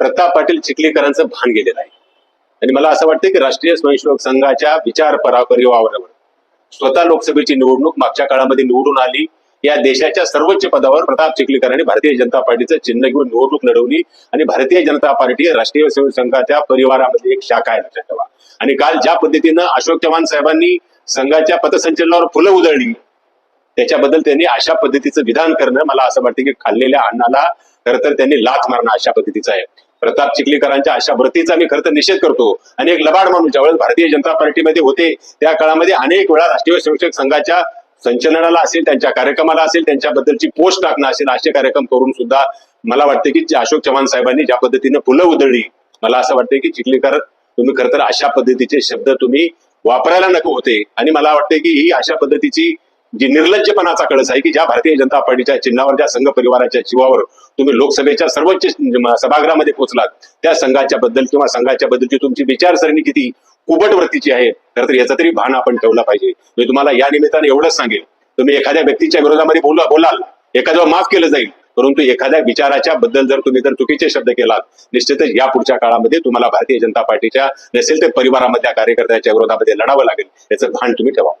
प्रताप पाटील चिखलीकरांचं भान गेलेलं आहे. आणि मला असं वाटतं की राष्ट्रीय स्वयंसेवक संघाच्या विचार परा परिवारावर स्वतः लोकसभेची निवडणूक मागच्या काळामध्ये निवडून आली. या देशाच्या सर्वोच्च पदावर प्रताप चिखलीकरांनी भारतीय जनता पार्टीचं चिन्ह घेऊन निवडणूक लढवली. आणि भारतीय जनता पार्टी राष्ट्रीय स्वयंसेवक संघाच्या परिवारामध्ये एक शाखा आहे लक्षात ठेवा. आणि काल ज्या पद्धतीनं अशोक चव्हाण साहेबांनी संघाच्या पथसंचलनावर फुलं उधळली त्याच्याबद्दल त्यांनी अशा पद्धतीचं विधान करणं मला असं वाटतं की खाल्लेल्या अन्नाला खरं तर त्यांनी लाथ मारणं अशा पद्धतीचं आहे. प्रताप चिखलीकरांच्या अशा व्रतीचा मी खरं तर निषेध करतो. आणि एक लबाड माणूस ज्यावेळेस भारतीय जनता पार्टीमध्ये होते त्या काळामध्ये अनेक वेळा राष्ट्रीय स्वयंसेवक संघाच्या संचलनाला असेल त्यांच्या कार्यक्रमाला असेल त्यांच्याबद्दलची पोस्ट टाकणं असेल असे कार्यक्रम करून सुद्धा मला वाटतं की जे अशोक चव्हाण साहेबांनी ज्या पद्धतीनं फुलं उधळली मला असं वाटतं की चिखलीकर तुम्ही खरं तर अशा पद्धतीचे शब्द तुम्ही वापरायला नको होते. आणि मला वाटतं की ही अशा पद्धतीची जी निर्लज्जपणाचा कळस आहे की ज्या भारतीय जनता पार्टीच्या चिन्हावर ज्या संघ परिवाराच्या जीवावर तुम्ही लोकसभेच्या सर्वोच्च सभागृहामध्ये पोहोचलात त्या संघाच्या बद्दल किंवा संघाच्या बद्दलची तुमची विचारसरणी किती कुबटवृत्तीची आहे खरं तर याचा तरी भान आपण ठेवला पाहिजे. मी तुम्हाला या निमित्ताने एवढंच सांगेल तुम्ही एखाद्या व्यक्तीच्या विरोधामध्ये बोला बोलाल एखाद्यावर माफ केलं जाईल परंतु एखाद्या विचाराच्या बद्दल जर तुम्ही जर चुकीचे शब्द केलात निश्चितच या पुढच्या काळामध्ये तुम्हाला भारतीय जनता पार्टीच्या नसेल तर परिवारामध्ये कार्यकर्त्याच्या विरोधामध्ये लढावं लागेल याचं भान तुम्ही ठेवा.